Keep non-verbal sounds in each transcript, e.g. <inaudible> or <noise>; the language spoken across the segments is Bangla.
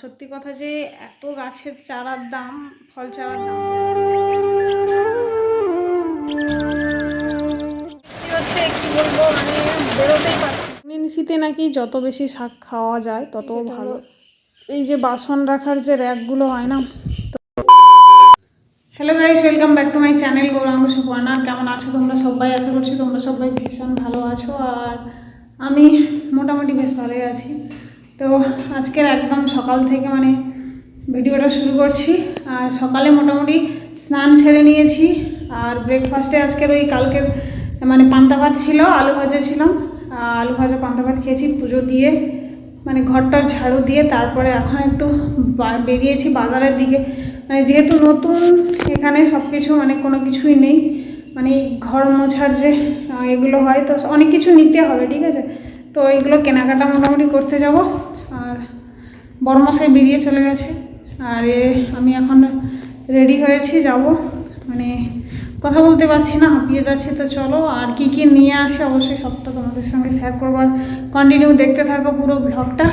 সত্যি কথা যে এত গাছের চারার দাম ফল চারার দাম। হচ্ছে কি বলব মানে বেরোতেই পারছি নিনসিতে নাকি যত বেশি শাক খাওয়া যায় তত ভালো। এই যে বাসন রাখার যে র্যাকগুলো হয় না hello guys welcome back to my channel Gouranga Suparna. কেমন আছো তোমরা সবাই? আশা করছি তোমরা সবাই ভীষণ ভালো আছো। আর আমি মোটামুটি বেশ ভালোই আছি। তো আজকের একদম সকাল থেকে মানে ভিডিওটা শুরু করছি। আর সকালে মোটামুটি স্নান সেরে নিয়েছি। আর ব্রেকফাস্টে আজকের ওই কালকের মানে পান্তা ভাত ছিল, আলু ভাজা ছিলাম আলু ভাজা, পান্তা ভাত খেয়েছি পুজো দিয়ে মানে ঘরটার ঝাড়ু দিয়ে। তারপরে এখন একটু বেরিয়েছি বাজারের দিকে। মানে যেহেতু নতুন এখানে সব কিছু মানে কোনো কিছুই নেই। মানে ঘর মোছার যে এগুলো হয়, তো অনেক কিছু নিতে হবে, ঠিক আছে? তো এইগুলো কেনাকাটা মোটামুটি করতে যাব। আর বর্মশাই বেরিয়ে চলে গেছে। আর আমি এখন রেডি হয়েছি যাব। মানে কথা বলতে পারছি না, হাঁপিয়ে যাচ্ছি। তো চলো, আর কি কি নিয়ে আসে অবশ্যই সবটা তোমাদের সঙ্গে শেয়ার করবার কন্টিনিউ দেখতে থাকো পুরো ব্লগটা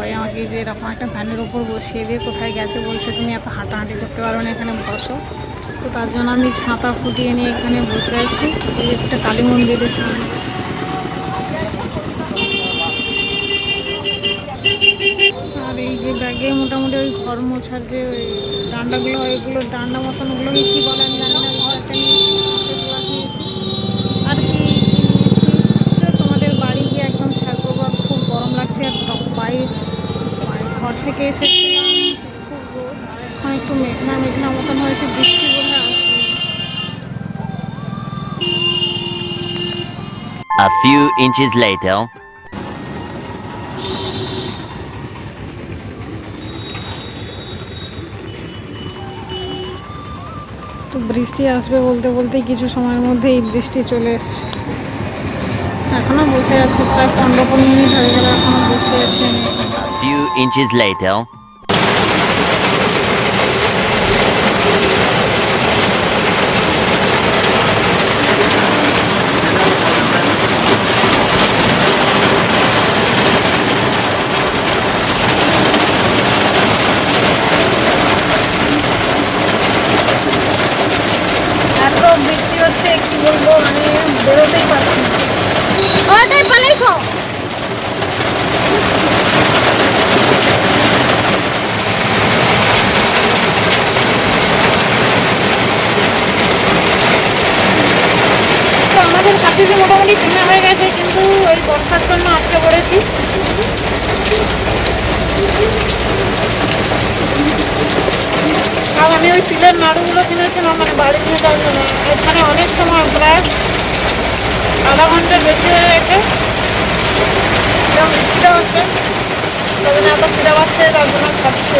ভাই আমাকে যে এরকম একটা ভ্যানের উপর বসিয়ে দিয়ে কোথায় গেছে বলছে, তুমি এত হাঁটাহাঁটি করতে পারো না, এখানে বসো। তো তার জন্য আমি ছাতা ফুটিয়ে নিয়ে এখানে বসে আছি, এই একটা কালী মন্দিরের সামনে। আর এই যে ব্যাগে মোটামুটি ওই ঘর মোছার যে ওই ডান্ডাগুলো হয় ওইগুলো ডান্ডা মতন ওগুলোকে কী বলে আমি জানি না টক বাইরে ঘর থেকে এসেছিলাম এখন একটু মেঘনা মেঘনা মতন হয়েছে বৃষ্টি বলে A few inches later. তো বৃষ্টি আসবে বলতে বলতে কিছু সময়ের মধ্যে এই বৃষ্টি চলে এসছে। এখনও বসে আছি, প্রায় পনেরো পনেরো মিনিট হয়ে গেল, এখনও বসে আছি few inches later. এত বৃষ্টি হচ্ছে কি বলব মানে বেরোতেই পারছি না ওটাই পালাইছো তো আমাদের সব কিছু মোটামুটি কেনা হয়ে গেছে কিন্তু বর্ষার জন্য আটকে পড়েছি। আর আমি ওই তিলের নাড়ুগুলো কিনেছিলাম মানে বাড়ি নিয়ে যাওয়ার জন্য। এখানে অনেক সময় প্রায় আধা ঘণ্টার বেশি হয়ে গেছে। যেমন বৃষ্টিটা হচ্ছে, তবে না এত খিদা পাচ্ছে, তার জন্য খাচ্ছি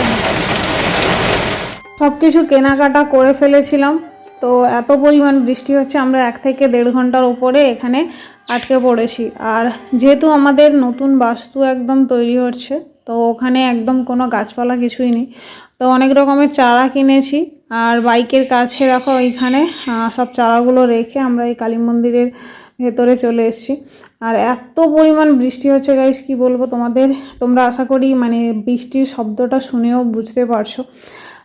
সব কিছু কেনাকাটা করে ফেলেছিলাম। তো এত পরিমাণ বৃষ্টি হচ্ছে, আমরা এক থেকে দেড় ঘণ্টার ওপরে এখানে আটকে পড়েছি। আর যেহেতু আমাদের নতুন বাস্তু একদম তৈরি হচ্ছে, তো ওখানে একদম কোনো গাছপালা কিছুই নেই। তো অনেক রকমের চারা কিনেছি, আর বাইকের কাছে রাখো ওইখানে সব চারাগুলো রেখে আমরা এই কালী মন্দিরের ভেতরে চলে এসেছি। আর এত পরিমাণ বৃষ্টি হচ্ছে গাইস কি বলব তোমাদের? তোমরা আশা করি মানে বৃষ্টির শব্দটা শুনেও বুঝতে পারছ।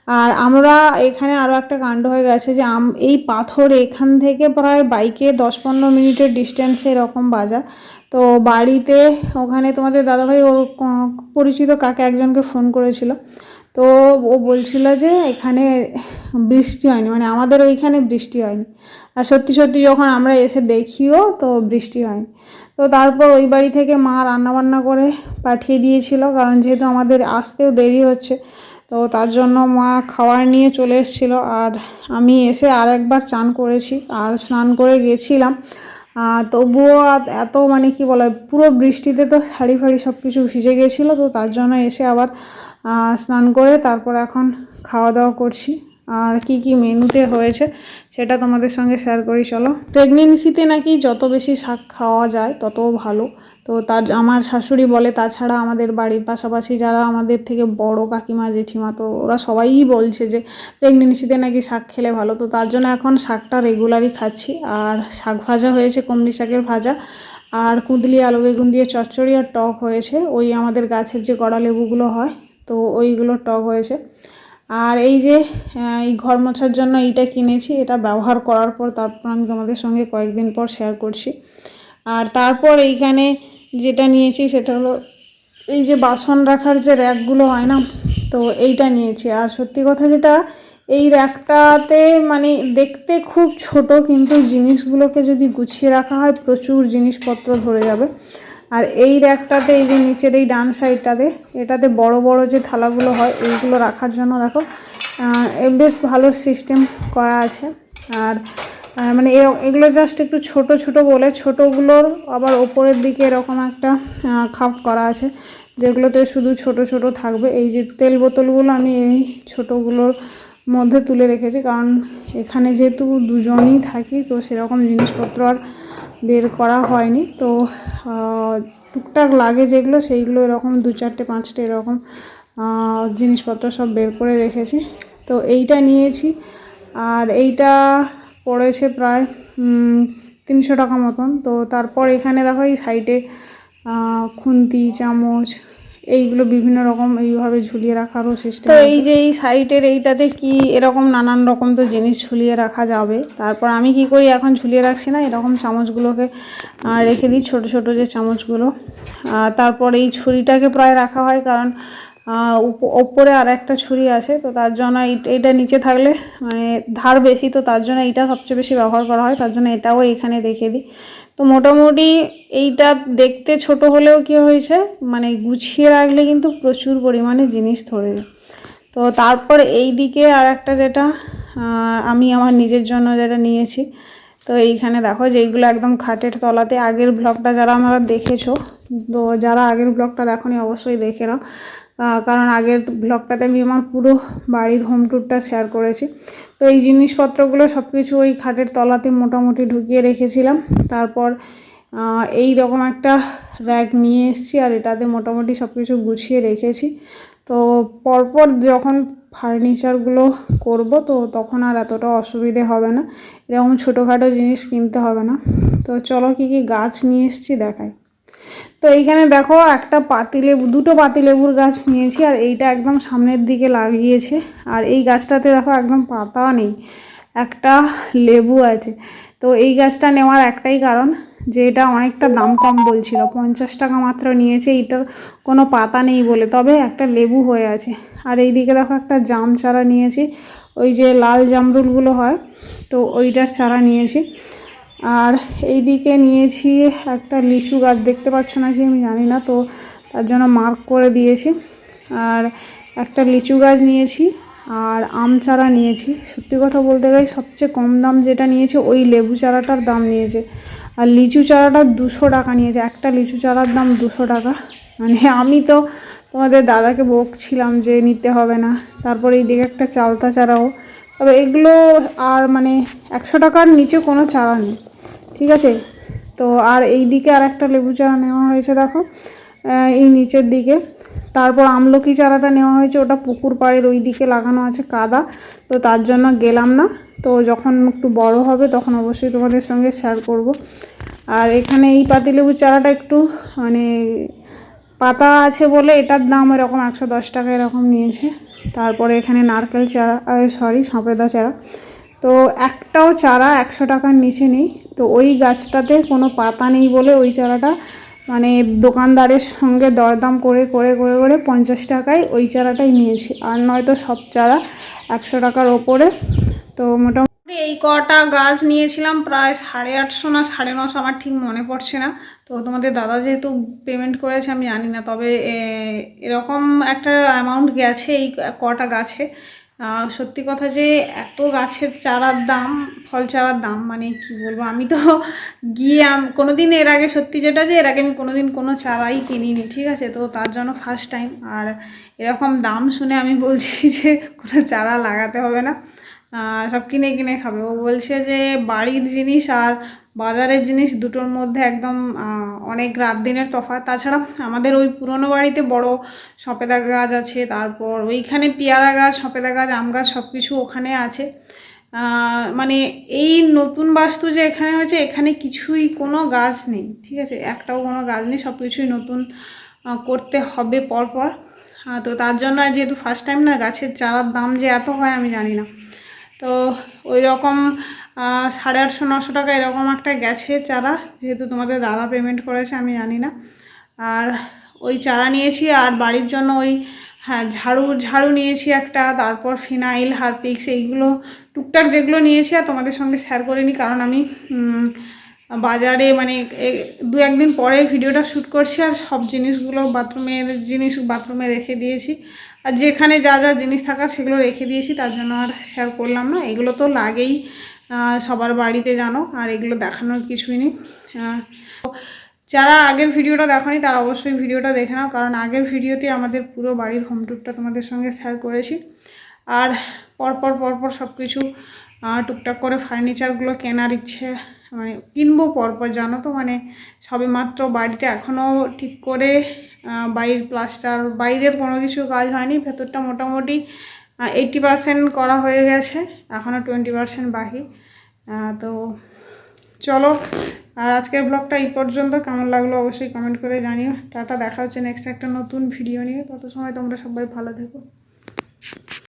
আর আমরা এখানে আরও একটা কাণ্ড হয়ে গেছে যে আম এই পাথর এখান থেকে প্রায় বাইকে দশ পনেরো মিনিটের ডিস্টেন্সে এরকম বাজার। তো বাড়িতে ওখানে তোমাদের দাদাভাই ক- পরিচিত কাকে একজনকে ফোন করেছিল। তো ও বলছিল যে এখানে বৃষ্টি হয়নি মানে আমাদের ওইখানে বৃষ্টি হয়নি। আর সত্যি সত্যি যখন আমরা এসে দেখিও তো বৃষ্টি হয়নি। তো তারপর ওই বাড়ি থেকে মা রান্নাবান্না করে পাঠিয়ে দিয়েছিল, কারণ যেহেতু আমাদের আসতেও দেরি হচ্ছে তো তার জন্য মা খাওয়ার নিয়ে চলে এসেছিল আর আমি এসে আর একবার চান করেছি আর স্নান করে গেছিলাম। তবুও এত মানে কি বলে, পুরো বৃষ্টিতে তো শাড়ি ফাড়ি সব কিছু ভিজে গেছিল, তো তার জন্য এসে আবার স্নান করে তারপর এখন খাওয়া দাওয়া করছি। আর কি কি মেনুতে হয়েছে সেটা তোমাদের সঙ্গে শেয়ার করি, চলো। প্রেগনেন্সিতে নাকি যত বেশি শাক খাওয়া যায় তত ভালো। তো তার আমার শাশুড়ি বলে তাছাড়া আমাদের বাড়ির পাশাপাশি যারা আমাদের থেকে বড় কাকিমা, জেঠিমা, তো ওরা সবাই বলছে যে প্রেগনেন্সিতে নাকি শাক খেলে ভালো। তো তার জন্য এখন শাকটা রেগুলারই খাচ্ছি। আর শাক ভাজা হয়েছে, কমলি শাকের ভাজা। আর কুঁদলি, আলু, বেগুন দিয়ে চচ্চড়ি আর টক হয়েছে। ওই আমাদের গাছের যে কড়া লেবুগুলো হয়, তো ওইগুলো টক হয়েছে। আর এই যে এই ঘর মোছার জন্য এইটা কিনেছি, এটা ব্যবহার করার পর তারপর আমি তোমাদের সঙ্গে কয়েকদিন পর শেয়ার করছি। আর তারপর এইখানে যেটা নিয়েছি সেটা হলো এই যে বাসন রাখার যে র্যাকগুলো হয় না, তো এইটা নিয়েছি। আর সত্যি কথা যেটা, এই র্যাকটাতে মানে দেখতে খুব ছোট, কিন্তু জিনিসগুলোকে যদি গুছিয়ে রাখা হয়, প্রচুর জিনিসপত্র ধরে যাবে। আর এই র্যাকটাতে, এই যে নিচের এই ডান সাইডটাতে, এটাতে বড় বড় যে থালাগুলো হয়, এইগুলো রাখার জন্য দেখো বেশ ভালো সিস্টেম করা আছে। আর মানে এগুলো জাস্ট একটু ছোট ছোট বলে, ছোটোগুলোর আবার ওপরের দিকে এরকম একটা খাপ করা আছে, যেগুলোতে শুধু ছোট ছোট থাকবে। এই যে তেল বোতলগুলো আমি এই ছোটোগুলোর মধ্যে তুলে রেখেছি, কারণ এখানে যেহেতু দুজনই থাকি, তো সেরকম জিনিসপত্র আর বের করা হয়নি। তো টুকটাক লাগে যেগুলো, সেইগুলো এরকম দু চারটে, পাঁচটা এরকম জিনিসপত্র সব বের করে রেখেছি। তো এইটা নিয়েছি, আর এইটা পড়েছে প্রায় তিনশো টাকা মতন। তো তারপর এখানে দেখো এই সাইডে খুন্তি চামচ এইগুলো বিভিন্ন রকম এইভাবে ঝুলিয়ে রাখারও সিস্টেম তো এই যে এই সাইটের এইটাতে কি এরকম নানান রকম তো জিনিস ঝুলিয়ে রাখা যাবে? তারপর আমি কি করি এখন ঝুলিয়ে রাখছি না? এরকম চামচগুলোকে রেখে দিই ছোট ছোট যে চামচগুলো। তারপর এই ছুরিটাকে প্রায় রাখা হয় কারণ ওপরে আর একটা ছুরি আছে, তো তার জন্য এইটা নিচে থাকলে মানে ধার বেশি, তো তার জন্য এইটা সবচেয়ে বেশি ব্যবহার করা হয়, তার জন্য এটাও এখানে রেখে দিই। তো মোটামুটি এইটা দেখতে ছোট হলেও কি হয়েছে মানে গুছিয়ে রাখলে কিন্তু প্রচুর পরিমাণে জিনিস ধরে যায়। তো তারপর এই দিকে আর একটা যেটা আমি আমার নিজের জন্য যেটা নিয়েছি, তো এইখানে দেখো যে এইগুলো একদম খাটের তলাতে, আগের ব্লগটা যারা আমরা দেখেছ, তো যারা আগের ব্লগটা দেখোনি অবশ্যই দেখে নাও। কারণ আগের ব্লগটাতে আমি আমার পুরো বাড়ির হোম ট্যুরটা শেয়ার করেছি। তো এই জিনিসপত্রগুলো সব কিছু ওই খাটের তলাতে মোটামুটি ঢুকিয়ে রেখেছিলাম। তারপর এই রকম একটা র্যাক নিয়ে এসেছি আর এটাতে মোটামুটি সব কিছু গুছিয়ে রেখেছি। তো পরপর যখন ফার্নিচারগুলো করব, তো তখন আর এতটা অসুবিধে হবে না। এরকম ছোটোখাটো জিনিস কিনতে হবে না। তো চলো কী কী গাছ নিয়ে এসেছি দেখাই। তো এইখানে দেখো একটা পাতিলেবু, দুটো পাতিলেবুর গাছ নিয়েছি আর এইটা একদম সামনের দিকে লাগিয়েছে। আর এই গাছটাতে দেখো একদম পাতা নেই, একটা লেবু আছে। তো এই গাছটা নেওয়ার একটাই কারণ যে এটা অনেকটা দাম কম বলছিল, পঞ্চাশ টাকা মাত্র নিয়েছে, এইটার কোনো পাতা নেই বলে। তবে একটা লেবু হয়ে আছে। আর এই দিকে দেখো একটা জাম চারা নিয়েছি, ওই যে লাল জামরুলগুলো হয়, তো ওইটার চারা নিয়েছি। আর এই দিকে নিয়েছি একটা লিচু গাছ, দেখতে পাচ্ছ নাকি আমি জানি না, তো তার জন্য মার্ক করে দিয়েছি। আর একটা লিচু গাছ নিয়েছি আর আম চারা নিয়েছি। সত্যি কথা বলতে গেলে সবচেয়ে কম দাম যেটা নিয়েছে, ওই লেবু চারাটার দাম নিয়েছে। আর লিচু চারাটা দুশো টাকা নিয়েছে, একটা লিচু চারার দাম দুশো টাকা। মানে আমি তো তোমাদের দাদাকে বকছিলাম যে নিতে হবে না, তারপরে এইদিকে একটা চালতা চারাও। তবে এগুলো আর মানে একশো টাকার নিচে কোনো চারা নেই। ঠিক আছে? তো আর এই দিকে আর একটা লেবু চারা নেওয়া হয়েছে, দেখো। এই নিচের দিকে। তারপর আমলকি চারাটা নেওয়া হয়েছে, ওটা পুকুর পাড়ের ওই দিকে লাগানো আছে, কাদা। তো তার জন্য গেলাম না। তো যখন একটু বড় হবে, তখন অবশ্যই তোমাদের সঙ্গে শেয়ার করব। আর এখানে এই পাতি পাতিলেবু চারাটা একটু মানে পাতা আছে বলে এটার দাম এরকম একশো দশ টাকা এরকম নিয়েছে। তারপরে এখানে নারকেল চারা সরি সঁপেদা চারা। তো একটাও চারা একশো টাকার নিচে নেই। তো ওই গাছটাতে কোনো পাতা নেই বলে ওই চারাটা মানে দোকানদারের সঙ্গে দরদাম করে করে করে করে পঞ্চাশ টাকায় ওই চারাটাই নিয়েছি। আর নয়তো সব চারা একশো টাকার ওপরে। তো মোটামুটি এই কটা গাছ নিয়েছিলাম প্রায় সাড়ে আটশো না সাড়ে নশো, আমার ঠিক মনে পড়ছে না। তো তোমাদের দাদা যেহেতু পেমেন্ট করেছে, আমি জানি না। তবে এরকম একটা অ্যামাউন্ট গেছে এই কটা গাছে। সত্যি কথা যে এত গাছের চারার দাম, ফল চারার দাম মানে কি বলব? আমি তো গিয়ে আম- কোনোদিন এর আগে সত্যি যেটা যে, এর আগে আমি কোনোদিন কোনো চারাই কিনিনি, ঠিক আছে? তো তার জন্য ফার্স্ট টাইম আর এরকম দাম শুনে আমি বলছি <laughs> যে, কোনো চারা লাগাতে হবে না। সব কিনে কিনে খাবে। ও বলছে যে, বাড়ির জিনিস আর বাজারের জিনিস দুটোর মধ্যে একদম অনেক রাত দিনের তফাৎ। তাছাড়া আমাদের ওই পুরনো বাড়িতে বড় সপেদা গাছ আছে, তারপর ওইখানে পেয়ারা গাছ, সপেদা গাছ, আম গাছ সব কিছু ওখানে আছে। মানে এই নতুন বাস্তু যে এখানে হয়েছে, এখানে কিছুই কোনো গাছ নেই, ঠিক আছে? একটাও কোনো গাছ নেই সব কিছুই নতুন করতে হবে পরপর। তো তার জন্য যেহেতু ফার্স্ট টাইম না, গাছের চারার দাম যে এত হয় আমি জানি না। তো ওই রকম সাড়ে আটশো, নশো টাকা এরকম একটা গেছে চারা, যেহেতু তোমাদের দাদা পেমেন্ট করেছে, আমি জানি না। আর ওই চারা নিয়েছি, আর বাড়ির জন্য ওই হ্যাঁ ঝাড়ু ঝাড়ু নিয়েছি একটা, তারপর ফিনাইল, হারপিক্স, এইগুলো, টুকটাক যেগুলো নিয়েছি, আর তোমাদের সঙ্গে শেয়ার করিনি কারণ আমি বাজারে মানে দু একদিন পরে ভিডিওটা শ্যুট করছি, আর সব জিনিসগুলো বাথরুমের জিনিস বাথরুমে রেখে দিয়েছি। আর যেখানে যা যা জিনিস থাকার, সেগুলো রেখে দিয়েছি, তার জন্য আর শেয়ার করলাম না। এগুলো তো লাগেই সবার বাড়িতে জানো, আর এগুলো দেখানোর কিছুই নেই। যারা আগের ভিডিওটা দেখোনি, তারা অবশ্যই ভিডিওটা দেখে নাও, কারণ আগের ভিডিওতে আমাদের পুরো বাড়ির হোম টুরটা তোমাদের সঙ্গে শেয়ার করেছি। আর পরপর পরপর সব কিছু টুকটাক করে ফার্নিচারগুলো কেনার ইচ্ছে মানে কিনবো পরপর, জানো তো? মানে সবে মাত্র বাড়িটা এখনও ঠিক করে বাইর প্লাস্টার বাইরের কোনো কিছু কাজ হয়নি, ভেতরটা মোটামুটি এইটটি পারসেন্ট করা হয়ে গেছে এখনও টোয়েন্টি পারসেন্ট বাকি। তো চলো, আর আজকের ব্লগটা এই পর্যন্ত। কেমন লাগল অবশ্যই কমেন্ট করে জানিও। টাটা, দেখা হচ্ছে নেক্সট একটা নতুন ভিডিও নিয়ে। তত সময় তোমরা সবাই ভালো থেকো।